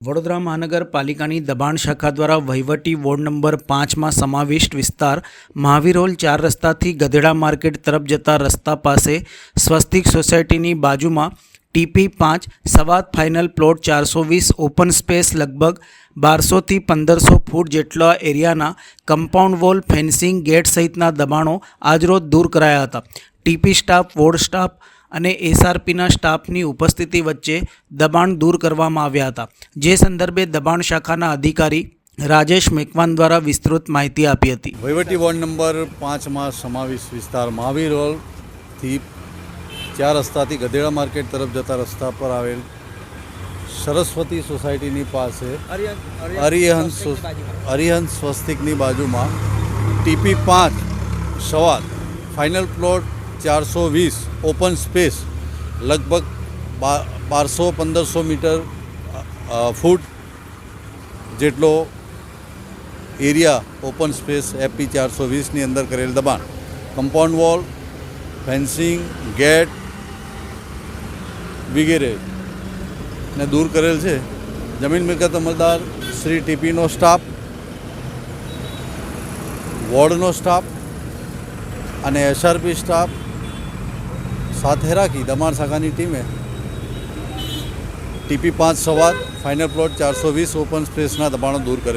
વડોદરા મહાનગરપાલિકાની દબાણ શાખા દ્વારા વહીવટી વોર્ડ નંબર પાંચમાં સમાવિષ્ટ વિસ્તાર મહાવીર હોલ ચાર રસ્તાથી ગધેડા માર્કેટ તરફ જતા રસ્તા પાસે સ્વસ્તિક સોસાયટીની બાજુમાં ટીપી પાંચ, સવાદ ફાઇનલ પ્લોટ ચારસો વીસ, ઓપન સ્પેસ લગભગ બારસોથી પંદરસો ફૂટ જેટલા એરિયાના કમ્પાઉન્ડ વોલ, ફેન્સિંગ ગેટ સહિતના દબાણો આજરોજ દૂર કરાયા હતા. ટીપી સ્ટાફ, વોર્ડ સ્ટાફ અને એસઆરપીના સ્ટાફની ઉપસ્થિતિ વચ્ચે દબાણ દૂર કરવામાં આવ્યા હતા. જે સંદર્ભે દબાણ શાખાના અધિકારી રાજેશ મેકવાન દ્વારા વિસ્તૃત માહિતી આપી હતી. વહીવટી વોર્ડ નંબર પાંચમાં સમાવેશ વિસ્તાર મહાવીર હોલથી ચાર રસ્તાથી ગધેડા માર્કેટ તરફ જતા રસ્તા પર આવેલ સરસ્વતી સોસાયટીની પાસે અરિહંત અરિહંસ સ્વસ્તિકની બાજુમાં ટીપી પાંચ સવાર ફાઇનલ પ્લોટ ચારસો વીસ ઓપન સ્પેસ લગભગ બારસો પંદરસો મીટર ફૂટ જેટલો એરિયા ઓપન સ્પેસ એપી ચારસો વીસની અંદર કરેલ દબાણ. કમ્પાઉન્ડ વોલ, ફેન્સિંગ, ગેટ વગેરે ને દૂર કરેલ છે. જમીન મિલકત અમલદાર શ્રી ટીપીનો સ્ટાફ, વોર્ડનો સ્ટાફ અને એસઆરપી સ્ટાફ સાથે રાખી દમણ શાખાની ટીમે ટીપી પાંચ સવાદ ફાઇનલ પ્લોટ ચારસો વીસ ઓપન સ્પેસના દબાણો દૂર કરેલ.